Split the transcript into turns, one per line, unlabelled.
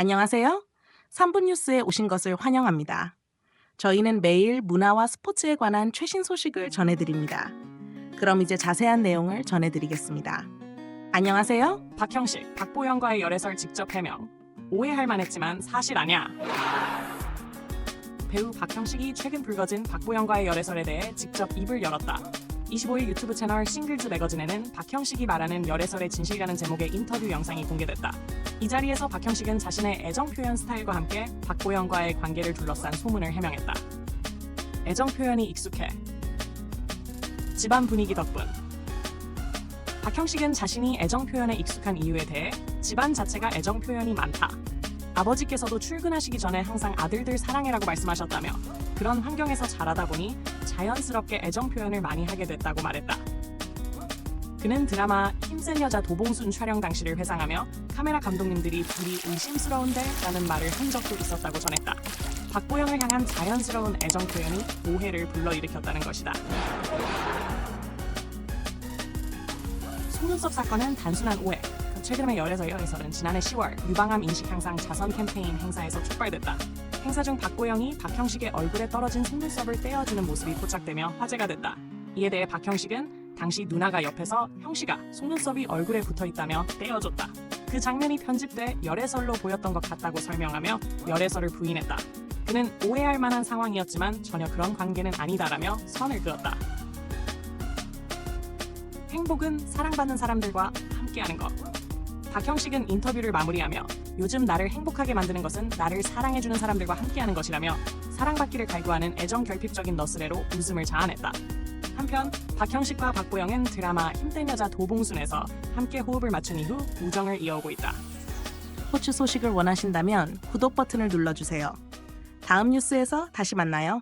안녕하세요. 3분 뉴스에 오신 것을 환영합니다. 저희는 매일 문화와 스포츠에 관한 최신 소식을 전해드립니다. 그럼 이제 자세한 내용을 전해드리겠습니다. 안녕하세요.
박형식, 박보영과의 열애설 직접 해명. 오해할 만했지만 사실 아냐. 배우 박형식이 최근 불거진 박보영과의 열애설에 대해 직접 입을 열었다. 25일 유튜브 채널 싱글즈 매거진에는 박형식이 말하는 열애설의 진실이라는 제목의 인터뷰 영상이 공개됐다. 이 자리에서 박형식은 자신의 애정 표현 스타일과 함께 박보영과의 관계를 둘러싼 소문을 해명했다. 애정 표현이 익숙해. 집안 분위기 덕분. 박형식은 자신이 애정 표현에 익숙한 이유에 대해 집안 자체가 애정 표현이 많다. 아버지께서도 출근하시기 전에 항상 아들들 사랑해라고 말씀하셨다며 그런 환경에서 자라다 보니 자연스럽게 애정 표현을 많이 하게 됐다고 말했다. 그는 드라마 힘센 여자 도봉순 촬영 당시를 회상하며 카메라 감독님들이 둘이 의심스러운데 라는 말을 한 적도 있었다고 전했다. 박보영을 향한 자연스러운 애정 표현이 오해를 불러일으켰다는 것이다. 속눈썹 사건은 단순한 오해. 그 최근의 열애서 열애설은 지난해 10월 유방암 인식 향상 자선 캠페인 행사에서 촉발됐다. 행사 중 박보영이 박형식의 얼굴에 떨어진 속눈썹을 떼어주는 모습이 포착되며 화제가 됐다. 이에 대해 박형식은 당시 누나가 옆에서 형식아 속눈썹이 얼굴에 붙어 있다며 떼어줬다. 그 장면이 편집돼 열애설로 보였던 것 같다고 설명하며 열애설을 부인했다. 그는 오해할 만한 상황이었지만 전혀 그런 관계는 아니다라며 선을 그었다. 행복은 사랑받는 사람들과 함께하는 것. 박형식은 인터뷰를 마무리하며 요즘 나를 행복하게 만드는 것은 나를 사랑해주는 사람들과 함께하는 것이라며 사랑받기를 갈구하는 애정 결핍적인 너스레로 웃음을 자아냈다. 한편 박형식과 박보영은 드라마 힘센 여자 도봉순에서 함께 호흡을 맞춘 이후 우정을 이어오고 있다.
스포츠 소식을 원하신다면 구독 버튼을 눌러주세요. 다음 뉴스에서 다시 만나요.